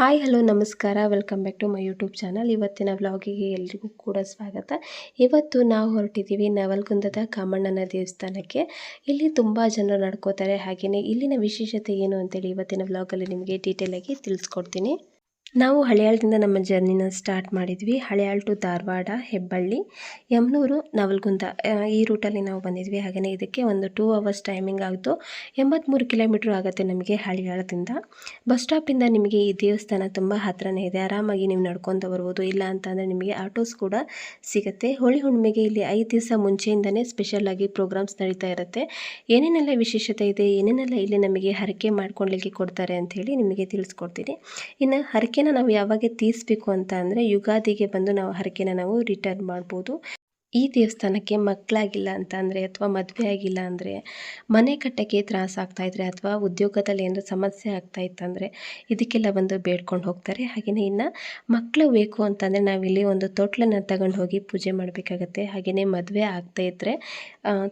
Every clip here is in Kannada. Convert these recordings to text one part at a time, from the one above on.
ಹಾಯ್, ಹಲೋ, ನಮಸ್ಕಾರ. Welcome back to my YouTube channel. ಇವತ್ತಿನ ವ್ಲಾಗಿಗೆ ಎಲ್ರಿಗೂ ಕೂಡ ಸ್ವಾಗತ. ಇವತ್ತು ನಾವು ಹೊರಟಿದ್ದೀವಿ ನವಲ್ಗುಂದದ ಕಾಮಣ್ಣನ ದೇವಸ್ಥಾನಕ್ಕೆ. ಇಲ್ಲಿ ತುಂಬ ಜನರು ನಡ್ಕೋತಾರೆ. ಹಾಗೆಯೇ ಇಲ್ಲಿನ ವಿಶೇಷತೆ ಏನು ಅಂತೇಳಿ ಇವತ್ತಿನ ವ್ಲಾಗಲ್ಲಿ ನಿಮಗೆ ಡೀಟೇಲಾಗಿ ತಿಳಿಸ್ಕೊಡ್ತೀನಿ. ನಾವು ಹಳೆಯಾಳದಿಂದ ನಮ್ಮ ಜರ್ನಿನ ಸ್ಟಾರ್ಟ್ ಮಾಡಿದ್ವಿ. ಹಳೆಯಾಳ್ ಟು ಧಾರವಾಡ, ಹೆಬ್ಬಳ್ಳಿ, ಯಮನೂರು, ನವಲ್ಗುಂದ. ಈ ರೂಟಲ್ಲಿ ನಾವು ಬಂದಿದ್ವಿ. ಹಾಗೆಯೇ ಇದಕ್ಕೆ ಒಂದು ಟೂ ಅವರ್ಸ್ ಟೈಮಿಂಗ್ ಆಯಿತು. ಎಂಬತ್ತ್ಮೂರು ಕಿಲೋಮೀಟ್ರ್ ಆಗುತ್ತೆ ನಮಗೆ ಹಳೆಯಾಳದಿಂದ. ಬಸ್ ಸ್ಟಾಪಿಂದ ನಿಮಗೆ ಈ ದೇವಸ್ಥಾನ ತುಂಬ ಹತ್ತಿರನೇ ಇದೆ. ಆರಾಮಾಗಿ ನೀವು ನಡ್ಕೊತ ಬರ್ಬೋದು. ಇಲ್ಲ ಅಂತಂದರೆ ನಿಮಗೆ ಆಟೋಸ್ ಕೂಡ ಸಿಗುತ್ತೆ. ಹೋಳಿ ಹುಣ್ಣಿಮೆಗೆ ಇಲ್ಲಿ ಐದು ದಿವಸ ಮುಂಚೆಯಿಂದನೇ ಸ್ಪೆಷಲಾಗಿ ಪ್ರೋಗ್ರಾಮ್ಸ್ ನಡೀತಾ ಇರುತ್ತೆ. ಏನೇನೆಲ್ಲ ವಿಶೇಷತೆ ಇದೆ? ಏನೇನೆಲ್ಲ ಇಲ್ಲಿ ನಮಗೆ ಹರಕೆ ಮಾಡ್ಕೊಳ್ಲಿಕ್ಕೆ ಕೊಡ್ತಾರೆ ಅಂಥೇಳಿ ನಿಮಗೆ ತಿಳಿಸ್ಕೊಡ್ತೀನಿ. ಇನ್ನು ಹರಕೆನ ನಾವು ಯಾವಾಗ ತೀರಿಸ್ಬೇಕು ಅಂತ ಅಂದರೆ ಯುಗಾದಿಗೆ ಬಂದು ನಾವು ಹರಕೆನ ನಾವು ರಿಟರ್ನ್ ಮಾಡ್ಬೋದು. ಈ ದೇವಸ್ಥಾನಕ್ಕೆ ಮಕ್ಕಳಾಗಿಲ್ಲ ಅಂತ ಅಂದರೆ ಅಥವಾ ಮದುವೆ ಆಗಿಲ್ಲ ಅಂದರೆ ಮನೆ ಕಟ್ಟಕ್ಕೆ ತ್ರಾಸ ಆಗ್ತಾ ಇದ್ರೆ ಅಥವಾ ಉದ್ಯೋಗದಲ್ಲಿ ಏನಾದರೂ ಸಮಸ್ಯೆ ಆಗ್ತಾ ಇತ್ತಂದರೆ ಇದಕ್ಕೆಲ್ಲ ಬಂದು ಬೇಡ್ಕೊಂಡು ಹೋಗ್ತಾರೆ. ಹಾಗೆಯೇ ಇನ್ನು ಮಕ್ಕಳು ಬೇಕು ಅಂತಂದರೆ ನಾವಿಲ್ಲಿ ಒಂದು ತೊಟ್ಲನ್ನು ತಗೊಂಡು ಹೋಗಿ ಪೂಜೆ ಮಾಡಬೇಕಾಗತ್ತೆ. ಹಾಗೆಯೇ ಮದುವೆ ಆಗ್ತಾ ಇದ್ದರೆ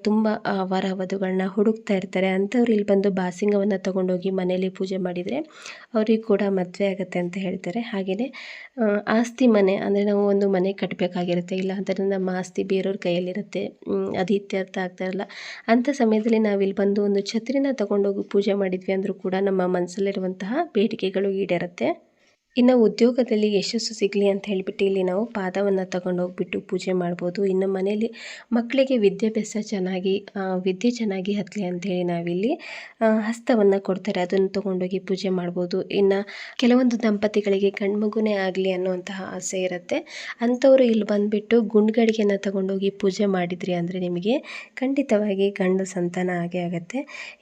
ತುಂಬ ವರ ವಧುಗಳನ್ನ ಹುಡುಕ್ತಾ ಇರ್ತಾರೆ. ಅಂಥವ್ರು ಇಲ್ಲಿ ಬಂದು ಬಾಸಿಂಗವನ್ನು ತಗೊಂಡೋಗಿ ಮನೆಯಲ್ಲಿ ಪೂಜೆ ಮಾಡಿದರೆ ಅವ್ರಿಗೆ ಕೂಡ ಮದುವೆ ಆಗುತ್ತೆ ಅಂತ ಹೇಳ್ತಾರೆ. ಹಾಗೆಯೇ ಆಸ್ತಿ ಮನೆ ಅಂದರೆ ನಾವು ಒಂದು ಮನೆ ಕಟ್ಟಬೇಕಾಗಿರುತ್ತೆ ಇಲ್ಲ ಅಂದರೆ ನಮ್ಮ ಆಸ್ತಿ ಬೇರೆಯವ್ರ ಕೈಯಲ್ಲಿರುತ್ತೆ. ಅದು ಇತ್ಯರ್ಥ ಆಗ್ತಾ ಇರಲ್ಲ. ಅಂಥ ಸಮಯದಲ್ಲಿ ನಾವಿಲ್ಲಿ ಬಂದು ಒಂದು ಛತ್ರಿನ ತಗೊಂಡೋಗಿ ಪೂಜೆ ಮಾಡಿದ್ವಿ ಅಂದರೂ ಕೂಡ ನಮ್ಮ ಮನಸ್ಸಲ್ಲಿರುವಂತಹ ಬೇಡಿಕೆಗಳು ಈಡೇರುತ್ತೆ. ಇನ್ನು ಉದ್ಯೋಗದಲ್ಲಿ ಯಶಸ್ಸು ಸಿಗಲಿ ಅಂತ ಹೇಳಿಬಿಟ್ಟು ಇಲ್ಲಿ ನಾವು ಪಾದವನ್ನು ತಗೊಂಡು ಹೋಗ್ಬಿಟ್ಟು ಪೂಜೆ ಮಾಡ್ಬೋದು. ಇನ್ನು ಮನೆಯಲ್ಲಿ ಮಕ್ಕಳಿಗೆ ವಿದ್ಯಾಭ್ಯಾಸ ಚೆನ್ನಾಗಿ ವಿದ್ಯೆ ಚೆನ್ನಾಗಿ ಹತ್ತಲಿ ಅಂಥೇಳಿ ನಾವಿಲ್ಲಿ ಹಸ್ತವನ್ನು ಕೊಡ್ತಾರೆ. ಅದನ್ನು ತೊಗೊಂಡೋಗಿ ಪೂಜೆ ಮಾಡ್ಬೋದು. ಇನ್ನು ಕೆಲವೊಂದು ದಂಪತಿಗಳಿಗೆ ಗಂಡ್ಮಗುನೇ ಆಗಲಿ ಅನ್ನುವಂತಹ ಆಸೆ ಇರುತ್ತೆ. ಅಂಥವರು ಇಲ್ಲಿ ಬಂದುಬಿಟ್ಟು ಗುಂಡ್ಗಡಿಗೆಯನ್ನು ತಗೊಂಡೋಗಿ ಪೂಜೆ ಮಾಡಿದ್ರಿ ಅಂದರೆ ನಿಮಗೆ ಖಂಡಿತವಾಗಿ ಗಂಡು ಸಂತಾನ ಆಗೇ ಆಗುತ್ತೆ.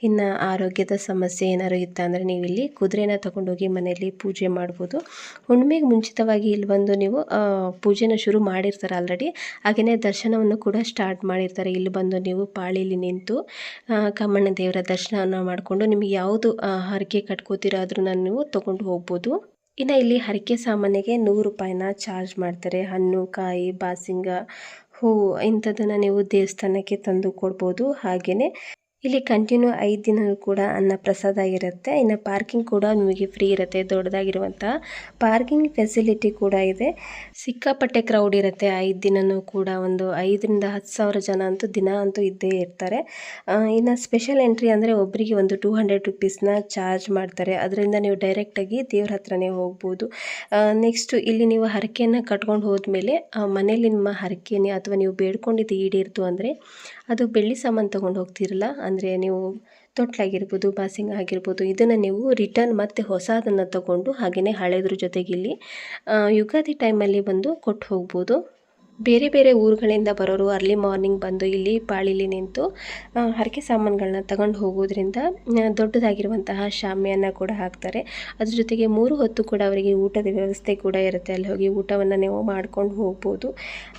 ಇನ್ನು ಆರೋಗ್ಯದ ಸಮಸ್ಯೆ ಏನಾದ್ರು ಇತ್ತಂದರೆ ನೀವು ಇಲ್ಲಿ ಕುದುರೆನ ತಗೊಂಡೋಗಿ ಮನೆಯಲ್ಲಿ ಪೂಜೆ ಮಾಡ್ಬೋದು. ಹುಣ್ಣಿಮೆಗೆ ಮುಂಚಿತವಾಗಿ ಇಲ್ಲಿ ಬಂದು ನೀವು ಪೂಜೆನ ಶುರು ಮಾಡಿರ್ತಾರೆ ಆಲ್ರೆಡಿ ಹಾಗೆಯೇ ದರ್ಶನವನ್ನು ಕೂಡ ಸ್ಟಾರ್ಟ್ ಮಾಡಿರ್ತಾರೆ. ಇಲ್ಲಿ ಬಂದು ನೀವು ಪಾಳಿಲಿ ನಿಂತು ಕಮ್ಮಣ್ಣ ದೇವರ ದರ್ಶನವನ್ನು ಮಾಡಿಕೊಂಡು ನಿಮಗೆ ಯಾವುದು ಹರಕೆ ಕಟ್ಕೋತೀರೋ ನಾನು ನೀವು ತೊಗೊಂಡು ಹೋಗ್ಬೋದು. ಇನ್ನು ಇಲ್ಲಿ ಹರಕೆ ಸಾಮಾನಿಗೆ ನೂರು ರೂಪಾಯಿನ ಚಾರ್ಜ್ ಮಾಡ್ತಾರೆ. ಹಣ್ಣು, ಕಾಯಿ, ಬಾಸಿಂಗ ಹೂವು ಇಂಥದ್ದನ್ನು ನೀವು ದೇವಸ್ಥಾನಕ್ಕೆ ತಂದು ಕೊಡ್ಬೋದು. ಹಾಗೆಯೇ ಇಲ್ಲಿ ಕಂಟಿನ್ಯೂ ಐದು ದಿನ ಕೂಡ ಅನ್ನ ಪ್ರಸಾದ ಇರುತ್ತೆ. ಇನ್ನು ಪಾರ್ಕಿಂಗ್ ಕೂಡ ನಿಮಗೆ ಫ್ರೀ ಇರುತ್ತೆ. ದೊಡ್ಡದಾಗಿರುವಂಥ ಪಾರ್ಕಿಂಗ್ ಫೆಸಿಲಿಟಿ ಕೂಡ ಇದೆ. ಸಿಕ್ಕಾಪಟ್ಟೆ ಕ್ರೌಡ್ ಇರುತ್ತೆ. ಐದು ದಿನವೂ ಕೂಡ ಒಂದು ಐದರಿಂದ ಹತ್ತು ಸಾವಿರ ಜನ ಅಂತೂ ದಿನ ಅಂತೂ ಇದ್ದೇ ಇರ್ತಾರೆ. ಇನ್ನು ಸ್ಪೆಷಲ್ ಎಂಟ್ರಿ ಅಂದರೆ ಒಬ್ಬರಿಗೆ ಒಂದು ಟೂ ಹಂಡ್ರೆಡ್ ರುಪೀಸ್ನ ಚಾರ್ಜ್ ಮಾಡ್ತಾರೆ. ಅದರಿಂದ ನೀವು ಡೈರೆಕ್ಟಾಗಿ ದೇವ್ರ ಹತ್ರನೇ ಹೋಗ್ಬೋದು. ನೆಕ್ಸ್ಟು ಇಲ್ಲಿ ನೀವು ಹರಕೆಯನ್ನು ಕಟ್ಕೊಂಡು ಹೋದ್ಮೇಲೆ ಮನೇಲಿ ನಿಮ್ಮ ಹರಕೆನೇ ಅಥವಾ ನೀವು ಬೇಡ್ಕೊಂಡಿದ್ದು ಈಡೇರಿತು ಅಂದರೆ ಅದು ಬೆಳ್ಳಿ ಸಾಮಾನು ತೊಗೊಂಡು ಹೋಗ್ತಿರಲ್ಲ ಅಂದರೆ ನೀವು ತೊಟ್ಲಾಗಿರ್ಬೋದು ಬಾಸಿಂಗ್ ಆಗಿರ್ಬೋದು ಇದನ್ನು ನೀವು ರಿಟರ್ನ್ ಮತ್ತೆ ಹೊಸದನ್ನು ತಗೊಂಡು ಹಾಗೆಯೇ ಹಳೆದ್ರ ಜೊತೆಗೆ ಇಲ್ಲಿ ಆ, ಯುಗಾದಿ ಟೈಮಲ್ಲಿ ಬಂದು ಕೊಟ್ಟು ಹೋಗ್ಬೋದು. ಬೇರೆ ಬೇರೆ ಊರುಗಳಿಂದ ಬರೋರು ಅರ್ಲಿ ಮಾರ್ನಿಂಗ್ ಬಂದು ಇಲ್ಲಿ ಪಾಳಿಲಿ ನಿಂತು ಹರಕೆ ಸಾಮಾನುಗಳನ್ನ ತಗೊಂಡು ಹೋಗೋದ್ರಿಂದ ದೊಡ್ಡದಾಗಿರುವಂತಹ ಶಾಮಿಯನ್ನು ಕೂಡ ಹಾಕ್ತಾರೆ. ಅದ್ರ ಜೊತೆಗೆ ಮೂರು ಹೊತ್ತು ಕೂಡ ಅವರಿಗೆ ಊಟದ ವ್ಯವಸ್ಥೆ ಕೂಡ ಇರುತ್ತೆ. ಅಲ್ಲಿ ಹೋಗಿ ಊಟವನ್ನು ನೀವು ಮಾಡ್ಕೊಂಡು ಹೋಗ್ಬೋದು.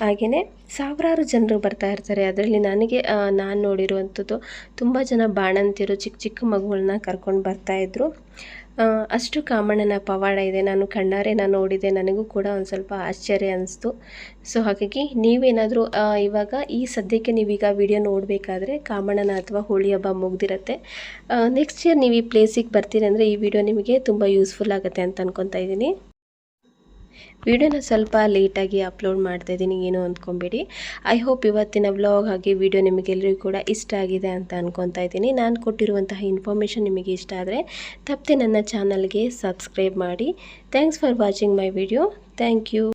ಹಾಗೆಯೇ ಸಾವಿರಾರು ಜನರು ಬರ್ತಾ ಇರ್ತಾರೆ. ಅದರಲ್ಲಿ ನನಗೆ ನಾನು ನೋಡಿರುವಂಥದ್ದು ತುಂಬ ಜನ ಬಾಣಂತಿರು ಚಿಕ್ಕ ಚಿಕ್ಕ ಮಗುಗಳನ್ನ ಕರ್ಕೊಂಡು ಬರ್ತಾಯಿದ್ರು ಅಷ್ಟು ಕಾಮಣ್ಣನ ಪವಾಡ ಇದೆ. ನಾನು ಕಣ್ಣಾರೆ ನಾನು ನೋಡಿದೆ. ನನಗೂ ಕೂಡ ಒಂದು ಸ್ವಲ್ಪ ಆಶ್ಚರ್ಯ ಅನಿಸ್ತು. ಸೊ ಹಾಗಾಗಿ ನೀವೇನಾದರೂ ಇವಾಗ ಈ ಸದ್ಯಕ್ಕೆ ನೀವೀಗ ವಿಡಿಯೋ ನೋಡಬೇಕಾದ್ರೆ ಕಾಮಣ್ಣನ ಅಥವಾ ಹೋಳಿ ಹಬ್ಬ ಮುಗ್ದಿರತ್ತೆ. ನೆಕ್ಸ್ಟ್ ಇಯರ್ ನೀವು ಈ ಪ್ಲೇಸಿಗೆ ಬರ್ತೀರಿ ಅಂದರೆ ಈ ವಿಡಿಯೋ ನಿಮಗೆ ತುಂಬ ಯೂಸ್ಫುಲ್ ಆಗುತ್ತೆ ಅಂತ ಅನ್ಕೊತಾ ಇದ್ದೀನಿ. ವಿಡಿಯೋನ ಸ್ವಲ್ಪ ಲೇಟಾಗಿ ಅಪ್ಲೋಡ್ ಮಾಡ್ತಾ ಇದ್ದೀನಿ, ಏನು ಅಂದ್ಕೊಬೇಡಿ. ಐ ಹೋಪ್ ಇವತ್ತಿನ ವ್ಲಾಗ್ ಹಾಗೆ ವಿಡಿಯೋ ನಿಮಗೆಲ್ಲರಿಗೂ ಕೂಡ ಇಷ್ಟ ಆಗಿದೆ ಅಂತ ಅಂದ್ಕೊತಾ ಇದ್ದೀನಿ. ನಾನು ಕೊಟ್ಟಿರುವಂತಹ ಇನ್ಫಾರ್ಮೇಷನ್ ನಿಮಗೆ ಇಷ್ಟ ಆದರೆ ತಪ್ಪದೆ ನನ್ನ ಚಾನಲ್ಗೆ ಸಬ್ಸ್ಕ್ರೈಬ್ ಮಾಡಿ. Thanks for watching my video thank you